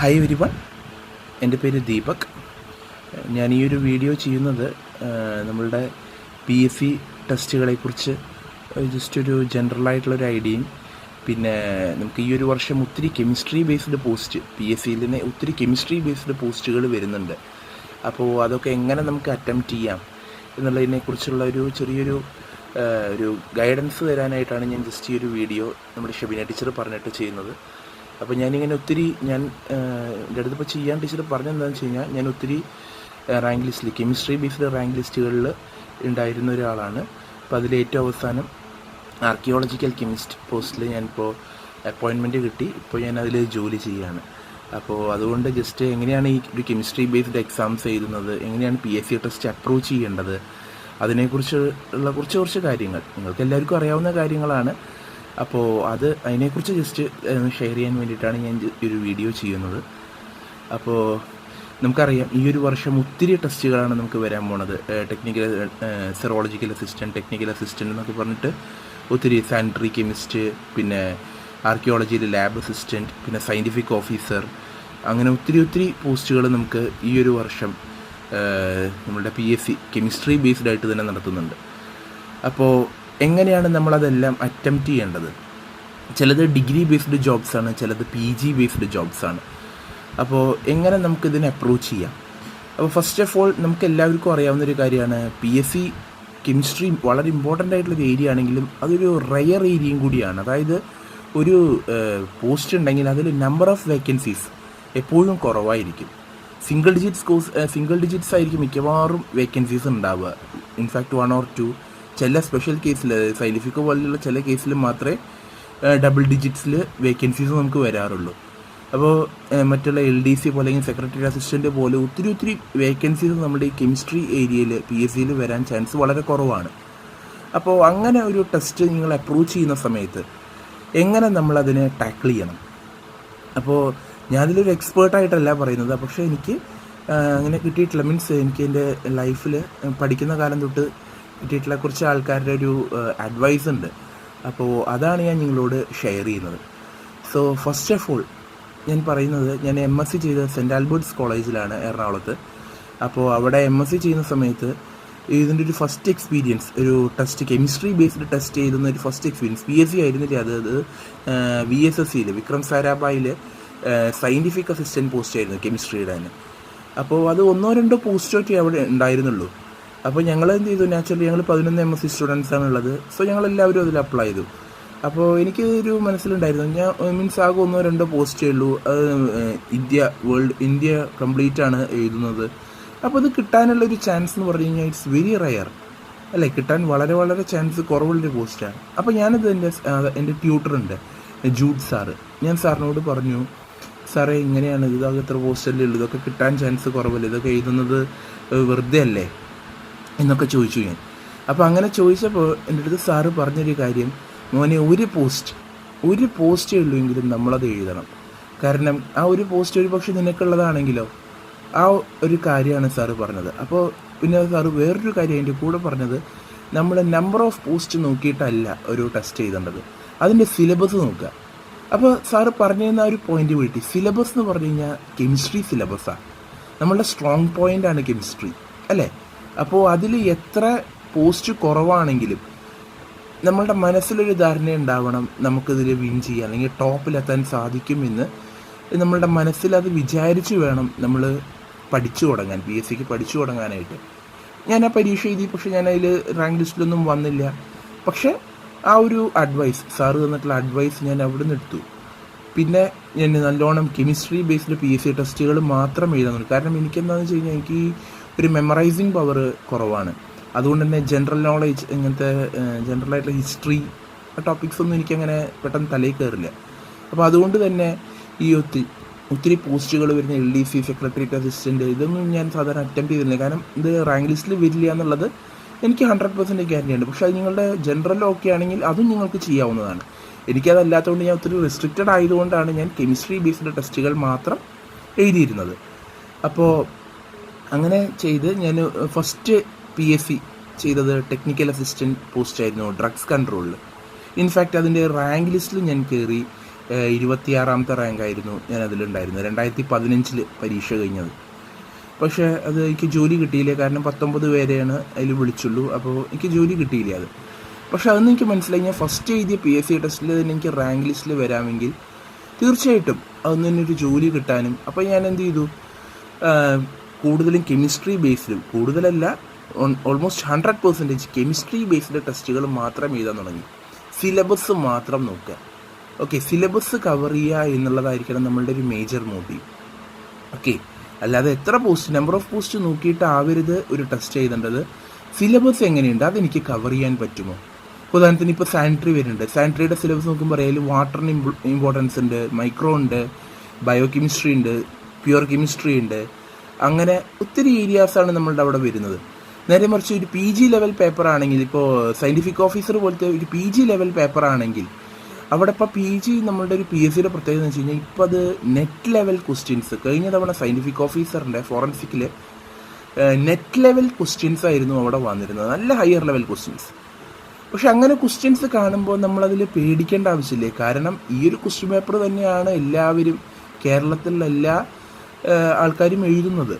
Hi every one എന്റെ പേര് ദീപക്. ഞാൻ ഈ ഒരു വീഡിയോ ചെയ്യുന്നത് നമ്മളുടെ പി എസ് സി ടെസ്റ്റുകളെക്കുറിച്ച് ജസ്റ്റ് ഒരു ജനറൽ ആയിട്ടുള്ളൊരു ഐഡിയയും പിന്നെ നമുക്ക് ഈ ഒരു വർഷം ഒത്തിരി chemistry based post P S സിയിൽ നിന്ന് ഒത്തിരി കെമിസ്ട്രി ബേസ്ഡ് പോസ്റ്റുകൾ വരുന്നുണ്ട്. അപ്പോൾ അതൊക്കെ എങ്ങനെ നമുക്ക് അറ്റംപ്റ്റ് ചെയ്യാം എന്നുള്ളതിനെക്കുറിച്ചുള്ള ഒരു ചെറിയൊരു ഒരു ഗൈഡൻസ് തരാനായിട്ടാണ് ഞാൻ ജസ്റ്റ് ഈ ഒരു വീഡിയോ നമ്മുടെ ഷെബിന ടീച്ചർ പറഞ്ഞിട്ട് ചെയ്യുന്നത്. അപ്പോൾ ഞാനിങ്ങനെ ഒത്തിരി ഞാൻ എന്റെ അടുത്ത് ഇപ്പോൾ ചെയ്യാൻ ടീച്ചർ പറഞ്ഞെന്താണെന്ന് വെച്ച് കഴിഞ്ഞാൽ ഞാൻ ഒത്തിരി റാങ്ക് ലിസ്റ്റിൽ കെമിസ്ട്രി ബേസ്ഡ് റാങ്ക് ലിസ്റ്റുകളിൽ ഉണ്ടായിരുന്ന ഒരാളാണ്. അപ്പോൾ അതിൽ ഏറ്റവും അവസാനം ആർക്കിയോളജിക്കൽ കെമിസ്റ്റ് പോസ്റ്റിൽ ഞാനിപ്പോൾ അപ്പോയിൻമെന്റ് കിട്ടി. ഇപ്പോൾ ഞാൻ അതിൽ ജോലി ചെയ്യുകയാണ്. അപ്പോൾ അതുകൊണ്ട് ജസ്റ്റ് എങ്ങനെയാണ് ഈ ഒരു കെമിസ്ട്രി ബേസ്ഡ് എക്സാംസ് എഴുതുന്നത് എങ്ങനെയാണ് P S C test approve ചെയ്യേണ്ടത് അതിനെക്കുറിച്ച് ഉള്ള കുറച്ച് കുറച്ച് കാര്യങ്ങൾ. നിങ്ങൾക്ക് എല്ലാവർക്കും അറിയാവുന്ന കാര്യങ്ങളാണ്. അപ്പോൾ അത് അതിനെക്കുറിച്ച് ജസ്റ്റ് ഷെയർ ചെയ്യാൻ വേണ്ടിയിട്ടാണ് ഞാൻ ഒരു വീഡിയോ ചെയ്യുന്നത്. അപ്പോൾ നമുക്കറിയാം ഈ ഒരു വർഷം ഒത്തിരി ടെസ്റ്റുകളാണ് നമുക്ക് വരാൻ പോണത്. Technical serological assistant technical assistant എന്നൊക്കെ പറഞ്ഞിട്ട് ഒത്തിരി സാനിറ്ററി കെമിസ്റ്റ് പിന്നെ ആർക്കിയോളജിയിൽ ലാബ് അസിസ്റ്റന്റ് പിന്നെ സയന്റിഫിക് ഓഫീസർ അങ്ങനെ ഒത്തിരി ഒത്തിരി പോസ്റ്റുകൾ നമുക്ക് ഈ ഒരു വർഷം നമ്മളുടെ P S C chemistry based ആയിട്ട് തന്നെ നടത്തുന്നുണ്ട്. അപ്പോൾ എങ്ങനെയാണ് നമ്മളതെല്ലാം അറ്റംപ്റ്റ് ചെയ്യേണ്ടത്? ചിലത് ഡിഗ്രി ബേസ്ഡ് ജോബ്സാണ് ചിലത് പി ജി ബേസ്ഡ് ജോബ്സാണ് അപ്പോൾ എങ്ങനെ നമുക്കിതിനെ അപ്രോച്ച് ചെയ്യാം? അപ്പോൾ ഫസ്റ്റ് ഓഫ് ഓൾ നമുക്ക് എല്ലാവർക്കും അറിയാവുന്ന ഒരു കാര്യമാണ് പി എസ് സി കെമിസ്ട്രി വളരെ ഇമ്പോർട്ടന്റ് ആയിട്ടുള്ളൊരു ഏരിയ ആണെങ്കിലും അതൊരു റയർ ഏരിയയും കൂടിയാണ്. അതായത് ഒരു പോസ്റ്റ് ഉണ്ടെങ്കിൽ അതിൽ നമ്പർ ഓഫ് വേക്കൻസീസ് എപ്പോഴും കുറവായിരിക്കും. Single digits course single digits ആയിരിക്കും മിക്കവാറും വേക്കൻസീസ് ഉണ്ടാവുക. In fact one or two ചില സ്പെഷ്യൽ കേസിൽ സൈന്റിഫിക് പോലെയുള്ള ചില കേസിൽ മാത്രമേ ഡബിൾ ഡിജിറ്റ്സിൽ വേക്കൻസീസ് നമുക്ക് വരാറുള്ളൂ. അപ്പോൾ മറ്റുള്ള എൽ ഡി സി പോലെ സെക്രട്ടറി അസിസ്റ്റന്റ് പോലെ ഒത്തിരി ഒത്തിരി വേക്കൻസീസ് നമ്മുടെ ഈ കെമിസ്ട്രി ഏരിയയിൽ പി എസ് സിയിൽ വരാൻ ചാൻസ് വളരെ കുറവാണ്. അപ്പോൾ അങ്ങനെ ഒരു ടെസ്റ്റ് നിങ്ങൾ അപ്രൂവ് ചെയ്യുന്ന സമയത്ത് എങ്ങനെ നമ്മളതിനെ ടാക്കിൾ ചെയ്യണം? അപ്പോൾ ഞാനതിലൊരു എക്സ്പേർട്ടായിട്ടല്ല പറയുന്നത്. പക്ഷേ എനിക്ക് അങ്ങനെ കിട്ടിയിട്ടില്ല. മീൻസ് എനിക്ക് എന്റെ ലൈഫിൽ പഠിക്കുന്ന കാലം തൊട്ട് കിട്ടിയിട്ടുള്ള കുറച്ച് ആൾക്കാരുടെ ഒരു അഡ്വൈസ് ഉണ്ട്. അപ്പോൾ അതാണ് ഞാൻ നിങ്ങളോട് ഷെയർ ചെയ്യുന്നത്. സോ ഫസ്റ്റ് ഓഫ് ഓൾ ഞാൻ പറയുന്നത് ഞാൻ എം എസ് സി ചെയ്ത സെന്റ് ആൽബർട്ട്സ് കോളേജിലാണ് എറണാകുളത്ത്. അപ്പോൾ അവിടെ എം എസ് സി ചെയ്യുന്ന സമയത്ത് ഇതിന്റെ ഒരു ഫസ്റ്റ് എക്സ്പീരിയൻസ് ഒരു ടെസ്റ്റ് കെമിസ്ട്രി ബേസ്ഡ് ടെസ്റ്റ് ചെയ്തുന്ന ഒരു first experience P S C ആയിരുന്നില്ല അത് വി എസ് എസ് സിയിൽ വിക്രം സാരാഭായിൽ സയന്റിഫിക് അസിസ്റ്റന്റ് പോസ്റ്റ് ആയിരുന്നു കെമിസ്ട്രിയുടെ തന്നെ അപ്പോൾ അത് ഒന്നോ രണ്ടോ പോസ്റ്റൊക്കെ അവിടെ ഉണ്ടായിരുന്നുള്ളൂ. അപ്പോൾ ഞങ്ങൾ എന്ത് ചെയ്തു നാച്ചുറലി ഞങ്ങൾ പതിനൊന്ന് എം എസ് സി സ്റ്റുഡൻസ് ആണുള്ളത് സോ ഞങ്ങൾ എല്ലാവരും അതിൽ അപ്ലൈ ചെയ്തു. അപ്പോൾ എനിക്ക് ഒരു മനസ്സിലുണ്ടായിരുന്നു. ഞാൻ മീൻസ് ആകെ ഒന്നോ രണ്ടോ പോസ്റ്റേ ഉള്ളൂ. അത് ഇന്ത്യ വേൾഡ് ഇന്ത്യ കംപ്ലീറ്റ് ആണ് എഴുതുന്നത്. അപ്പോൾ അത് കിട്ടാനുള്ള ഒരു ചാൻസ് എന്ന് പറഞ്ഞു കഴിഞ്ഞാൽ ഇറ്റ്സ് വെരി റയർ അല്ലേ? കിട്ടാൻ വളരെ വളരെ ചാൻസ് കുറവുള്ളൊരു പോസ്റ്റാണ് അപ്പോൾ ഞാനത് എന്റെ എന്റെ ട്യൂട്ടറുണ്ട് ജൂഡ് സാറ് ഞാൻ സാറിനോട് പറഞ്ഞു സാറേ ഇങ്ങനെയാണ് ഇതൊക്കെ ഇത്ര പോസ്റ്റല്ലേ ഉള്ളൂ. ഇതൊക്കെ കിട്ടാൻ ചാൻസ് കുറവല്ലേ? ഇതൊക്കെ എഴുതുന്നത് വെറുതെ അല്ലേ? എന്നൊക്കെ ചോദിച്ചു ഞാൻ. അപ്പോൾ അങ്ങനെ ചോദിച്ചപ്പോൾ എന്റെ അടുത്ത് സാറ് പറഞ്ഞൊരു കാര്യം മോനെ ഒരു പോസ്റ്റ് ഒരു പോസ്റ്റേ ഉള്ളൂ നമ്മളത് എഴുതണം. കാരണം ആ ഒരു പോസ്റ്റ് ഒരു പക്ഷേ നിനക്കുള്ളതാണെങ്കിലോ ആ ഒരു കാര്യമാണ് സാറ് പറഞ്ഞത്. അപ്പോൾ പിന്നെ സാറ് വേറൊരു കാര്യം അതിന്റെ കൂടെ പറഞ്ഞത് നമ്മൾ നമ്പർ ഓഫ് പോസ്റ്റ് നോക്കിയിട്ടല്ല ഒരു ടെസ്റ്റ് ചെയ്തേണ്ടത് അതിന്റെ സിലബസ് നോക്കുക. അപ്പോൾ സാറ് പറഞ്ഞു തന്ന ഒരു പോയിന്റ് വീട്ടി. സിലബസ് എന്ന് പറഞ്ഞു കഴിഞ്ഞാൽ കെമിസ്ട്രി സിലബസാണ് നമ്മളുടെ സ്ട്രോങ് പോയിന്റാണ് കെമിസ്ട്രി അല്ലേ? അപ്പോൾ അതിൽ എത്ര പോസ്റ്റ് കുറവാണെങ്കിലും നമ്മളുടെ മനസ്സിലൊരു ധാരണ ഉണ്ടാവണം നമുക്കിതിൽ വിൻ ചെയ്യാൻ അല്ലെങ്കിൽ ടോപ്പിലെത്താൻ സാധിക്കുമെന്ന് നമ്മളുടെ മനസ്സിൽ അത് വിചാരിച്ച് വേണം നമ്മൾ പഠിച്ചു തുടങ്ങാൻ പി എസ് സിക്ക് പഠിച്ചു തുടങ്ങാനായിട്ട്. ഞാൻ ആ പരീക്ഷ എഴുതി പക്ഷേ ഞാൻ അതിൽ റാങ്ക് ലിസ്റ്റിലൊന്നും വന്നില്ല. പക്ഷേ ആ ഒരു അഡ്വൈസ് സാറ് തന്നിട്ടുള്ള അഡ്വൈസ് ഞാൻ അവിടെ നിന്ന് എടുത്തു. പിന്നെ ഞാൻ നല്ലോണം chemistry based P S C ടെസ്റ്റുകൾ മാത്രം എഴുതാൻ കാരണം എനിക്കെന്താണെന്ന് വെച്ച് കഴിഞ്ഞാൽ എനിക്ക് ഒരു മെമ്മറൈസിങ് പവർ കുറവാണ്. അതുകൊണ്ട് തന്നെ ജനറൽ നോളേജ് ഇങ്ങനത്തെ ജനറൽ ആയിട്ടുള്ള ഹിസ്റ്ററി ആ ടോപ്പിക്സ് ഒന്നും എനിക്കങ്ങനെ പെട്ടെന്ന് തലയിൽ കയറില്ല അപ്പോൾ അതുകൊണ്ട് തന്നെ ഈ ഒത്തിരി ഒത്തിരി പോസ്റ്റുകൾ വരുന്ന L D C secretariat assistant ഇതൊന്നും ഞാൻ സാധാരണ അറ്റംപ്റ്റ് ചെയ്തില്ല. കാരണം ഇത് റാങ്ക് ലിസ്റ്റിൽ വരില്ല എന്നുള്ളത് എനിക്ക് ഹൺഡ്രഡ് പെർസെന്റ് ഗ്യാരണ്ടി ഉണ്ട്. പക്ഷേ അത് നിങ്ങളുടെ ജനറൽ ഓക്കെ ആണെങ്കിൽ അതും നിങ്ങൾക്ക് ചെയ്യാവുന്നതാണ്. എനിക്കതല്ലാത്തതുകൊണ്ട് ഞാൻ ഒത്തിരി റെസ്ട്രിക്റ്റഡ് ആയതുകൊണ്ടാണ് ഞാൻ കെമിസ്ട്രി ബേസ്ഡ് ടെസ്റ്റുകൾ മാത്രം എഴുതിയിരുന്നത്. അപ്പോൾ അങ്ങനെ ചെയ്ത് ഞാൻ ഫസ്റ്റ് പി എസ് സി ചെയ്തത് ടെക്നിക്കൽ അസിസ്റ്റന്റ് പോസ്റ്റ് ആയിരുന്നു ഡ്രഗ്സ് കൺട്രോളിൽ ഇൻഫാക്റ്റ് അതിന്റെ റാങ്ക് ലിസ്റ്റിൽ ഞാൻ കയറി ഇരുപത്തിയാറാമത്തെ റാങ്ക് ആയിരുന്നു ഞാൻ അതിലുണ്ടായിരുന്നത്. രണ്ടായിരത്തി പതിനഞ്ചിൽ പരീക്ഷ കഴിഞ്ഞത്. പക്ഷേ അത് എനിക്ക് ജോലി കിട്ടിയില്ല. കാരണം പത്തൊമ്പത് പേരെയാണ് അതിൽ വിളിച്ചുള്ളൂ. അപ്പോൾ എനിക്ക് ജോലി കിട്ടിയില്ല അത്. പക്ഷേ അതൊന്നും എനിക്ക് മനസ്സിലായി. ഞാൻ ഫസ്റ്റ് എഴുതിയ പി എസ് സി ടെസ്റ്റിൽ തന്നെ എനിക്ക് റാങ്ക് ലിസ്റ്റിൽ വരാമെങ്കിൽ തീർച്ചയായിട്ടും അതൊന്നും തന്നെ ഒരു ജോലി കിട്ടാനും. അപ്പോൾ ഞാൻ എന്ത് ചെയ്തു? കൂടുതലും കെമിസ്ട്രി ബേസ്ഡും കൂടുതലല്ല almost hundred percentage chemistry based ടെസ്റ്റുകൾ മാത്രം എഴുതാൻ തുടങ്ങി. സിലബസ് മാത്രം നോക്കുക. ഓക്കെ സിലബസ് കവർ ചെയ്യുക എന്നുള്ളതായിരിക്കണം നമ്മളുടെ ഒരു മേജർ മോട്ടീവ് ഓക്കെ അല്ലാതെ എത്ര പോസ്റ്റ് നമ്പർ ഓഫ് പോസ്റ്റ് നോക്കിയിട്ട് ആവരുത് ഒരു ടെസ്റ്റ് ചെയ്തേണ്ടത് സിലബസ് എങ്ങനെയുണ്ട്? അതെനിക്ക് കവർ ചെയ്യാൻ പറ്റുമോ? ഉദാഹരണത്തിന് ഇപ്പോൾ സാനിറ്ററി വരുന്നുണ്ട്. സാനിറ്ററിയുടെ സിലബസ് നോക്കുമ്പോൾ അതിൽ വാട്ടറിന് ഇമ്പോർട്ടൻസ് ഉണ്ട് മൈക്രോ ഉണ്ട് ബയോ കെമിസ്ട്രി ഉണ്ട് പ്യുവർ കെമിസ്ട്രി ഉണ്ട്. അങ്ങനെ ഒത്തിരി ഏരിയാസാണ് നമ്മളുടെ അവിടെ വരുന്നത്. നേരെ മറിച്ച് ഒരു പി ജി ലെവൽ പേപ്പർ ആണെങ്കിൽ ഇപ്പോൾ സയന്റിഫിക് ഓഫീസർ പോലത്തെ ഒരു പി ജി ലെവൽ പേപ്പർ ആണെങ്കിൽ അവിടെ ഇപ്പോൾ പി ജി നമ്മളുടെ ഒരു പി എസ് സിയുടെ പ്രത്യേകത എന്ന് വെച്ച് കഴിഞ്ഞാൽ ഇപ്പോൾ അത് നെറ്റ് ലെവൽ ക്വസ്റ്റ്യൻസ് കഴിഞ്ഞ തവണ സയന്റിഫിക് ഓഫീസറിന്റെ ഫോറൻസിക്കിൽ നെറ്റ് ലെവൽ ക്വസ്റ്റ്യൻസ് ആയിരുന്നു അവിടെ വന്നിരുന്നത്. നല്ല ഹയർ ലെവൽ ക്വസ്റ്റ്യൻസ് പക്ഷെ അങ്ങനെ ക്വസ്റ്റ്യൻസ് കാണുമ്പോൾ നമ്മളതിൽ പേടിക്കേണ്ട ആവശ്യമില്ലേ? കാരണം ഈ ഒരു ക്വസ്റ്റ്യൻ പേപ്പർ തന്നെയാണ് എല്ലാവരും കേരളത്തിലുള്ള എല്ലാ ആൾക്കാരും എഴുതുന്നത്.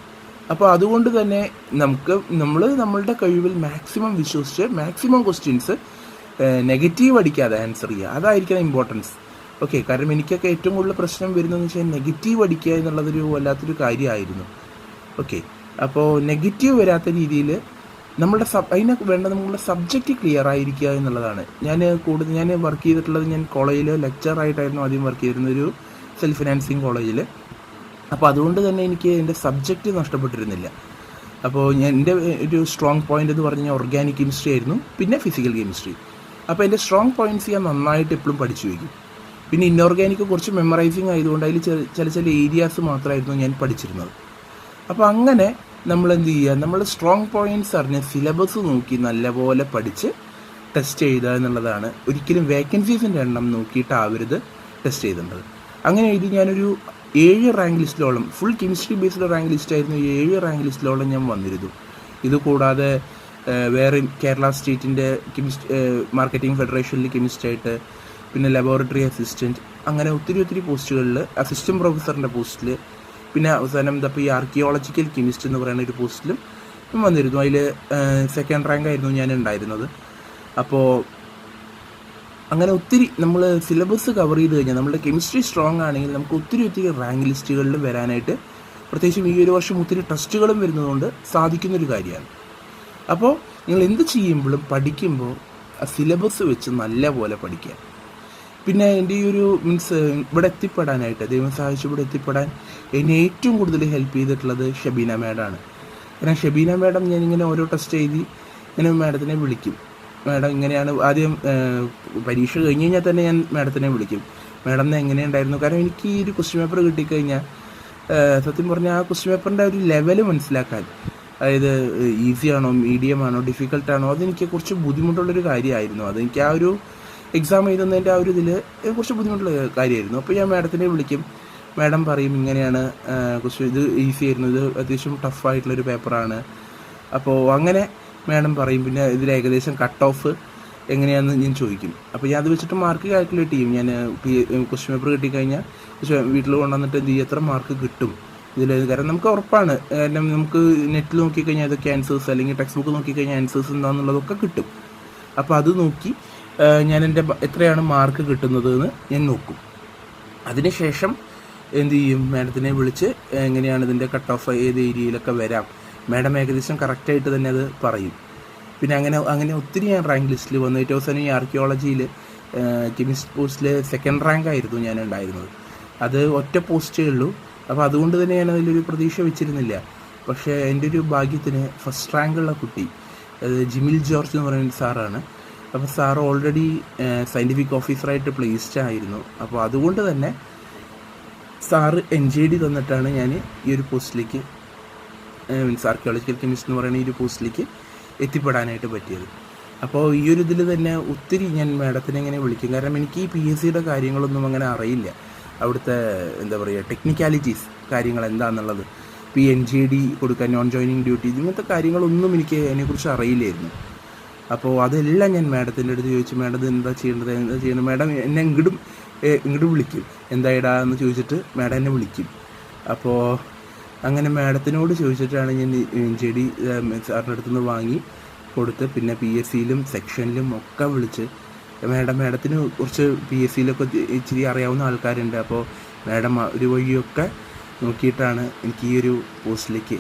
അപ്പോൾ അതുകൊണ്ട് തന്നെ നമുക്ക് നമ്മൾ നമ്മളുടെ കഴിവിൽ മാക്സിമം വിശ്വസിച്ച് മാക്സിമം ക്വസ്റ്റ്യൻസ് നെഗറ്റീവ് അടിക്കാതെ ആൻസർ ചെയ്യുക. അതായിരിക്കണം ഇമ്പോർട്ടൻസ് ഓക്കെ കാരണം എനിക്കൊക്കെ ഏറ്റവും കൂടുതൽ പ്രശ്നം വരുന്നതെന്ന് വെച്ചാൽ നെഗറ്റീവ് അടിക്കുക എന്നുള്ളതൊരു വല്ലാത്തൊരു കാര്യമായിരുന്നു. ഓക്കെ അപ്പോൾ നെഗറ്റീവ് വരാത്ത രീതിയിൽ നമ്മുടെ സബ് അതിന് വേണ്ട നമ്മളുടെ സബ്ജക്റ്റ് ക്ലിയർ ആയിരിക്കുക എന്നുള്ളതാണ്. ഞാൻ കൂടുതൽ ഞാൻ വർക്ക് ചെയ്തിട്ടുള്ളത് ഞാൻ കോളേജിൽ ലെക്ചറായിട്ടായിരുന്നു ആദ്യം വർക്ക് ചെയ്തിരുന്നൊരു സെൽഫ് ഫിനാൻസിങ് കോളേജിൽ അപ്പോൾ അതുകൊണ്ട് തന്നെ എനിക്ക് എന്റെ സബ്ജക്റ്റ് നഷ്ടപ്പെട്ടിരുന്നില്ല. അപ്പോൾ ഞാൻ എന്റെ ഒരു സ്ട്രോങ് പോയിന്റ് എന്ന് പറഞ്ഞാൽ ഓർഗാനിക് കെമിസ്ട്രി ആയിരുന്നു പിന്നെ ഫിസിക്കൽ കെമിസ്ട്രി അപ്പോൾ എന്റെ സ്ട്രോങ് പോയിന്റ്സ് ഞാൻ നന്നായിട്ട് എപ്പോഴും പഠിച്ചു വയ്ക്കും. പിന്നെ ഇൻഓർഗാനിക് കുറച്ച് മെമ്മറൈസിങ് ആയതുകൊണ്ട് അതിൽ ചില ചില ഏരിയാസ് മാത്രമായിരുന്നു ഞാൻ പഠിച്ചിരുന്നത്. അപ്പോൾ അങ്ങനെ നമ്മൾ എന്ത് ചെയ്യുക നമ്മൾ സ്ട്രോങ് പോയിന്റ്സ് അറിഞ്ഞ് സിലബസ് നോക്കി നല്ലപോലെ പഠിച്ച് ടെസ്റ്റ് ചെയ്യുക എന്നുള്ളതാണ്. ഒരിക്കലും വേക്കൻസീസിന്റെ എണ്ണം നോക്കിയിട്ടാവരുത് ടെസ്റ്റ് ചെയ്തേണ്ടത് അങ്ങനെ എഴുതി ഞാനൊരു ഏഴ് rank ലിസ്റ്റിലോളം full chemistry based rank list ആയിരുന്നു ഏഴ് റാങ്ക് ലിസ്റ്റിലോളം ഞാൻ വന്നിരുന്നു. ഇത് കൂടാതെ വേറെ കേരള സ്റ്റേറ്റിന്റെ കെമിസ്റ്റ് മാർക്കറ്റിംഗ് ഫെഡറേഷനിൽ കെമിസ്റ്റായിട്ട് പിന്നെ ലബോറട്ടറി അസിസ്റ്റന്റ് അങ്ങനെ ഒത്തിരി ഒത്തിരി പോസ്റ്റുകളിൽ അസിസ്റ്റന്റ് പ്രൊഫസറിന്റെ പോസ്റ്റിൽ പിന്നെ അവസാനം ഇതപ്പോൾ ഈ ആർക്കിയോളജിക്കൽ കെമിസ്റ്റ് എന്ന് പറയുന്ന ഒരു പോസ്റ്റിലും വന്നിരുന്നു. അതിൽ സെക്കൻഡ് റാങ്ക് ആയിരുന്നു ഞാൻ ഉണ്ടായിരുന്നത്. അപ്പോൾ അങ്ങനെ ഒത്തിരി നമ്മൾ സിലബസ് കവർ ചെയ്ത് കഴിഞ്ഞാൽ നമ്മുടെ കെമിസ്ട്രി സ്ട്രോങ് ആണെങ്കിൽ നമുക്ക് ഒത്തിരി ഒത്തിരി റാങ്ക് ലിസ്റ്റുകളിൽ വരാനായിട്ട് പ്രത്യേകിച്ചും ഈ ഒരു വർഷം ഒത്തിരി ടെസ്റ്റുകളും വരുന്നതുകൊണ്ട് സാധിക്കുന്നൊരു കാര്യമാണ്. അപ്പോൾ നിങ്ങൾ എന്ത് ചെയ്യുമ്പോഴും പഠിക്കുമ്പോൾ ആ സിലബസ് വെച്ച് നല്ലപോലെ പഠിക്കുക. പിന്നെ എന്റെ ഈ ഒരു മീൻസ് ഇവിടെ എത്തിപ്പെടാനായിട്ട് ദൈവം സഹായിച്ച് ഇവിടെ എത്തിപ്പെടാൻ എന്നെ ഏറ്റവും കൂടുതൽ ഹെൽപ്പ് ചെയ്തിട്ടുള്ളത് ഷബീന മാഡമാണ് കാരണം ഷബീന മാഡം ഞാനിങ്ങനെ ഓരോ ടെസ്റ്റ് എഴുതി ഇങ്ങനെ മാഡത്തിനെ വിളിക്കും. മാഡം ഇങ്ങനെയാണ് ആദ്യം പരീക്ഷ കഴിഞ്ഞ് കഴിഞ്ഞാൽ തന്നെ ഞാൻ മാഡത്തിനെ വിളിക്കും. മാഡം എങ്ങനെ എങ്ങനെയുണ്ടായിരുന്നു? കാരണം എനിക്ക് ഈ ഒരു ക്വസ്റ്റ്യൻ പേപ്പർ കിട്ടിക്കഴിഞ്ഞാൽ സത്യം പറഞ്ഞാൽ ആ ക്വസ്റ്റ്യൻ പേപ്പറിന്റെ ഒരു ലെവൽ മനസ്സിലാക്കാൻ അതായത് ഈസി ആണോ മീഡിയം ആണോ ഡിഫിക്കൽട്ട് ആണോ അതെനിക്ക് കുറച്ച് ബുദ്ധിമുട്ടുള്ളൊരു കാര്യമായിരുന്നു. അതെനിക്ക് ആ ഒരു എക്സാം എഴുതുന്നതിന്റെ ആ ഒരു ഇതിൽ കുറച്ച് ബുദ്ധിമുട്ടുള്ള കാര്യമായിരുന്നു. അപ്പോൾ ഞാൻ മാഡത്തിനെ വിളിക്കും. മാഡം പറയും ഇങ്ങനെയാണ് കുറച്ച് ഇത് ഈസി ആയിരുന്നു. ഇത് അത്യാവശ്യം ടഫായിട്ടുള്ളൊരു പേപ്പറാണ് അപ്പോൾ അങ്ങനെ മാഡം പറയും പിന്നെ ഇതിൽ ഏകദേശം കട്ട് ഓഫ് എങ്ങനെയാണെന്ന് ഞാൻ ചോദിക്കും. അപ്പോൾ ഞാൻ അത് വെച്ചിട്ട് മാർക്ക് കാൽക്കുലേറ്റ് ചെയ്യും. ഞാൻ ക്വസ്റ്റ്യൻ പേപ്പർ കിട്ടിക്കഴിഞ്ഞാൽ വീട്ടിൽ കൊണ്ടുവന്നിട്ട് എന്ത് എത്ര മാർക്ക് കിട്ടും? ഇതിൽ കാരണം നമുക്ക് ഉറപ്പാണ്. കാരണം നമുക്ക് നെറ്റിൽ നോക്കിക്കഴിഞ്ഞാൽ ഇതൊക്കെ ആൻസേഴ്സ് അല്ലെങ്കിൽ ടെക്സ്റ്റ് ബുക്ക് നോക്കിക്കഴിഞ്ഞാൽ ആൻസേഴ്സ് എന്താണെന്നുള്ളതൊക്കെ കിട്ടും. അപ്പോൾ അത് നോക്കി ഞാൻ എന്റെ എത്രയാണ് മാർക്ക് കിട്ടുന്നതെന്ന് ഞാൻ നോക്കും. അതിനുശേഷം എന്ത് ചെയ്യും? മാഡത്തിനെ വിളിച്ച് എങ്ങനെയാണ് ഇതിന്റെ കട്ട് ഓഫ് ഏത് ഏരിയയിലൊക്കെ വരാം? മാഡം ഏകദേശം കറക്റ്റായിട്ട് തന്നെ അത് പറയും. പിന്നെ അങ്ങനെ അങ്ങനെ ഒത്തിരി ഞാൻ റാങ്ക് ലിസ്റ്റിൽ വന്നു. ഏറ്റവും അവസാനം ഈ ആർക്കിയോളജിയിൽ കെമിസ്ട്രി പോസ്റ്റിൽ സെക്കൻഡ് റാങ്ക് ആയിരുന്നു ഞാൻ ഉണ്ടായിരുന്നത്. അത് ഒറ്റ പോസ്റ്റേ ഉള്ളൂ. അപ്പോൾ അതുകൊണ്ട് തന്നെ ഞാൻ അതിലൊരു പ്രതീക്ഷ വെച്ചിരുന്നില്ല. പക്ഷേ എന്റെ ഒരു ഭാഗ്യത്തിന് ഫസ്റ്റ് റാങ്കുള്ള കുട്ടി അത് ജിമിൽ ജോർജ് എന്ന് പറയുന്ന സാറാണ്. അപ്പോൾ സാർ ഓൾറെഡി സയന്റിഫിക് ഓഫീസറായിട്ട് പ്ലേസ്ഡ് ആയിരുന്നു. അപ്പോൾ അതുകൊണ്ട് തന്നെ സാറ് എൻ ജെ ഡി തന്നിട്ടാണ് ഞാൻ ഈ ഒരു പോസ്റ്റിലേക്ക് മീൻസ് ആർക്കിയോളജിക്കൽ കെമിസ്റ്റ് എന്ന് പറയുന്ന ഈ ഒരു പോസ്റ്റിലേക്ക് എത്തിപ്പെടാനായിട്ട് പറ്റിയത്. അപ്പോൾ ഈ ഒരു ഇതിൽ തന്നെ ഒത്തിരി ഞാൻ മാഡത്തിനെ ഇങ്ങനെ വിളിക്കും. കാരണം എനിക്ക് ഈ പി എസ് സിയുടെ കാര്യങ്ങളൊന്നും അങ്ങനെ അറിയില്ല. അവിടുത്തെ എന്താ പറയുക ടെക്നിക്കാലിറ്റീസ് കാര്യങ്ങൾ എന്താണെന്നുള്ളത് പി എൻ ജി ഡി കൊടുക്കാൻ നോൺ ജോയിനിങ് ഡ്യൂട്ടി ഇങ്ങനത്തെ കാര്യങ്ങളൊന്നും എനിക്ക് അതിനെക്കുറിച്ച് അറിയില്ലായിരുന്നു. അപ്പോൾ അതെല്ലാം ഞാൻ മാഡത്തിന്റെ അടുത്ത് ചോദിച്ചു. മാഡം എന്താ ചെയ്യേണ്ടത്? എന്താ ചെയ്യേണ്ടത്? മാഡം എന്നെ ഇങ്ങോട്ടും ഇങ്ങോട്ട് വിളിക്കും. എന്താ ഇടാന്ന് ചോദിച്ചിട്ട് മാഡം എന്നെ വിളിക്കും. അപ്പോൾ അങ്ങനെ മാഡത്തിനോട് ചോദിച്ചിട്ടാണ് ഞാൻ ചെടി സാറിന്റെ അടുത്ത് നിന്ന് വാങ്ങി കൊടുത്ത് പിന്നെ പി എസ് സിയിലും സെക്ഷനിലും ഒക്കെ വിളിച്ച് മാഡം മാഡത്തിന് കുറച്ച് പി എസ് സിയിലൊക്കെ ഇച്ചിരി അറിയാവുന്ന ആൾക്കാരുണ്ട്. അപ്പോൾ മാഡം ഒരു വഴിയൊക്കെ നോക്കിയിട്ടാണ് എനിക്ക് ഈ ഒരു പോസ്റ്റിലേക്ക്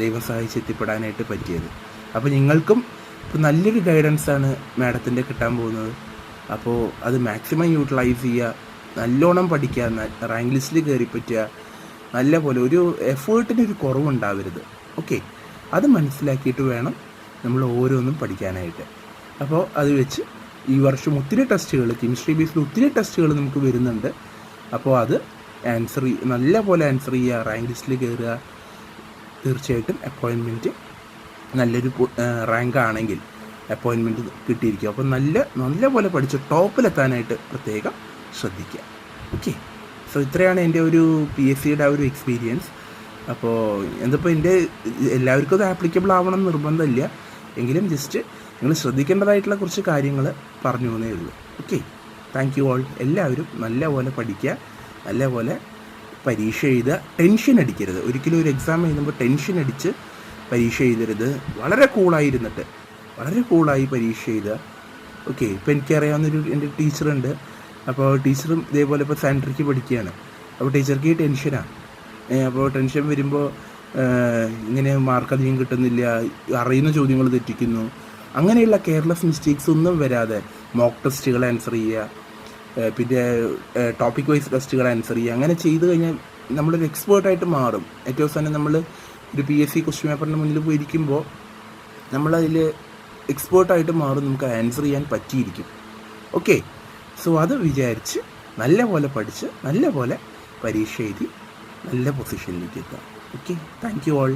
ദൈവം സഹായിച്ച് എത്തിപ്പെടാനായിട്ട് പറ്റിയത്. അപ്പോൾ നിങ്ങൾക്കും ഇപ്പോൾ നല്ലൊരു ഗൈഡൻസാണ് മാഡത്തിന്റെ കിട്ടാൻ പോകുന്നത്. അപ്പോൾ അത് മാക്സിമം യൂട്ടിലൈസ് ചെയ്യുക നല്ലോണം പഠിക്കുക റാങ്ക് ലിസ്റ്റിൽ കയറി പറ്റുക നല്ല പോലെ ഒരു എഫേർട്ടിന് ഒരു കുറവുണ്ടാവരുത്. ഓക്കെ അത് മനസ്സിലാക്കിയിട്ട് വേണം നമ്മൾ ഓരോന്നും പഠിക്കാനായിട്ട്. അപ്പോൾ അത് വെച്ച് ഈ വർഷം ഒത്തിരി ടെസ്റ്റുകൾ കെമിസ്ട്രി ബേസിൽ ഒത്തിരി ടെസ്റ്റുകൾ നമുക്ക് വരുന്നുണ്ട്. അപ്പോൾ അത് ആൻസർ നല്ല പോലെ ആൻസർ ചെയ്യുക റാങ്ക് ലിസ്റ്റിൽ കയറുക. തീർച്ചയായിട്ടും അപ്പോയിൻമെന്റ് നല്ലൊരു റാങ്ക് ആണെങ്കിൽ അപ്പോയിൻമെന്റ് കിട്ടിയിരിക്കും. അപ്പോൾ നല്ല നല്ല പോലെ പഠിച്ച് ടോപ്പിലെത്താനായിട്ട് പ്രത്യേകം ശ്രദ്ധിക്കുക. ഓക്കെ സോ ഇത്രയാണ് എന്റെ ഒരു പി എസ് സിയുടെ ഒരു എക്സ്പീരിയൻസ് അപ്പോൾ എന്തിപ്പോൾ എന്റെ എല്ലാവർക്കും അത് ആപ്ലിക്കബിൾ ആവണം എന്ന് നിർബന്ധമില്ല. എങ്കിലും ജസ്റ്റ് നിങ്ങൾ ശ്രദ്ധിക്കേണ്ടതായിട്ടുള്ള കുറച്ച് കാര്യങ്ങൾ പറഞ്ഞു എന്നേ ഉള്ളൂ. ഓക്കെ താങ്ക് യു ഓൾ എല്ലാവരും നല്ല പോലെ പഠിക്കുക നല്ല പോലെ പരീക്ഷ എഴുതുക. ടെൻഷൻ അടിക്കരുത്. ഒരിക്കലും ഒരു എക്സാം എഴുതുമ്പോൾ ടെൻഷൻ അടിച്ച് പരീക്ഷ എഴുതരുത്. വളരെ കൂളായിരുന്നിട്ട് വളരെ കൂളായി പരീക്ഷ എഴുതുക. ഓക്കെ ഇപ്പോൾ എനിക്കറിയാവുന്നൊരു എന്റെ ടീച്ചറുണ്ട് അപ്പോൾ ടീച്ചറും ഇതേപോലെ ഇപ്പോൾ സാനിറ്ററിക്ക് പഠിക്കുകയാണ്. അപ്പോൾ ടീച്ചർക്ക് ടെൻഷനാണ് അപ്പോൾ ടെൻഷൻ വരുമ്പോൾ ഇങ്ങനെ മാർക്ക് അധികം കിട്ടുന്നില്ല അറിയുന്ന ചോദ്യങ്ങൾ തെറ്റിക്കുന്നു. അങ്ങനെയുള്ള കെയർലെസ് മിസ്റ്റേക്സ് ഒന്നും വരാതെ മോക്ക് ടെസ്റ്റുകൾ ആൻസർ ചെയ്യുക പിന്നെ ടോപ്പിക് വൈസ് ടെസ്റ്റുകൾ ആൻസർ ചെയ്യുക അങ്ങനെ ചെയ്തു കഴിഞ്ഞാൽ നമ്മളൊരു എക്സ്പേർട്ടായിട്ട് മാറും. ഏറ്റവും അവസാനം നമ്മൾ ഒരു പി എസ് സി ക്വസ്റ്റ്യൻ പേപ്പറിന്റെ മുന്നിൽ പോയിരിക്കുമ്പോൾ നമ്മളതിൽ എക്സ്പേർട്ടായിട്ട് മാറും നമുക്ക് ആൻസർ ചെയ്യാൻ പറ്റിയിരിക്കും. ഓക്കെ സോ അത് വിചാരിച്ച് നല്ല പോലെ പഠിച്ച് നല്ല പോലെ പരീക്ഷ എഴുതി നല്ല പൊസിഷനിലേക്ക് എത്താം ഓക്കെ താങ്ക് യു ഓൾ